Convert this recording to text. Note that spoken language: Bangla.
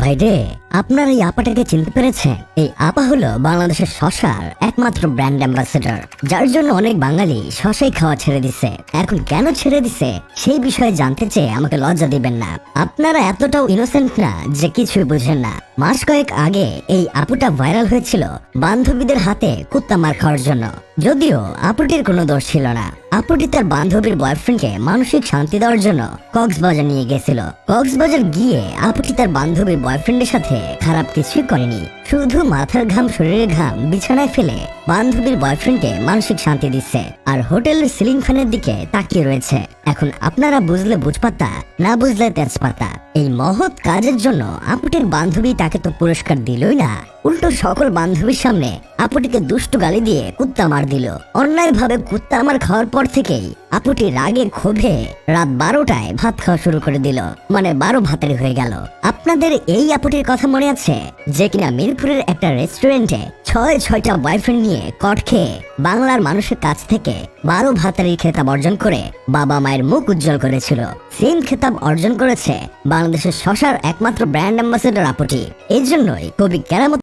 ভাই রে, আপনার এই আপাটাকে চিনতে পেরেছেন এই আপা হলো বাংলাদেশের শশার একমাত্র ব্র্যান্ড অ্যাম্বাসেডর যার জন্য অনেক বাঙালি শশাই খাওয়া ছেড়ে দিছে। এখন কেন ছেড়ে দিছে? সেই বিষয়ে জানতে চেয়ে আমাকে লজ্জা দিবেন না। আপনারা এতটাও ইনোসেন্ট না যে কিছুই বুঝেন না। মাস কয়েক আগে এই আপুটা ভাইরাল হয়েছিল বান্ধবীদের হাতে কুত্তা মার খাওয়ার জন্য। যদিও আপুটির কোনো দোষ ছিল না। আপুটি তার বান্ধবীর বয়ফ্রেন্ডকে মানসিক শান্তি দেওয়ার জন্য কক্সবাজার নিয়ে গেছিল। কক্সবাজার গিয়ে আপুটি তার বান্ধবীর বয়ফ্রেন্ডের সাথে খারাপ কিছুই করেনি। শুধু মাথার ঘাম, শরীরের ঘাম বিছানায় ফেলে বান্ধবীর বয়ফ্রেন্ডকে মানসিক শান্তি দিচ্ছে আর হোটেলের সিলিং ফ্যানের দিকে তাকিয়ে রয়েছে। এখন আপনারা বুঝলে বুঝপাতা, না বুঝলে তেজপাতা। এই মহৎ কাজের জন্য আপুটির বান্ধবী তাকে তো পুরস্কার দিলই না। উল্টো সকল বান্ধবীর সামনে আপুটিকে দুষ্টু গালি দিয়ে কুত্তা মার দিল। অন্যায় ভাবে কুত্তা মার খাওয়ার পর থেকেই আপুটি রাগে ক্ষোভে রাত বারোটায় ভাত খাওয়া শুরু করে দিল। মানে বারো ভাতের হয়ে গেল। আপনাদের এই আপুটির কথা মনে আছে? যে কিনা মিরপুরের একটা রেস্টুরেন্টে ছয় ছয়টা বয়ফ্রেন্ড নিয়ে কট খেয়ে বাংলার মানুষের কাছ থেকে বারো ভাতারি খেতাব অর্জন করে বাবা মায়ের মুখ উজ্জ্বল করেছিল। সেম খেতাব অর্জন করেছে বাংলাদেশের শশার একমাত্র ব্র্যান্ড অ্যাম্বাসেডর আপটি। এর জন্যই কবি কেরামত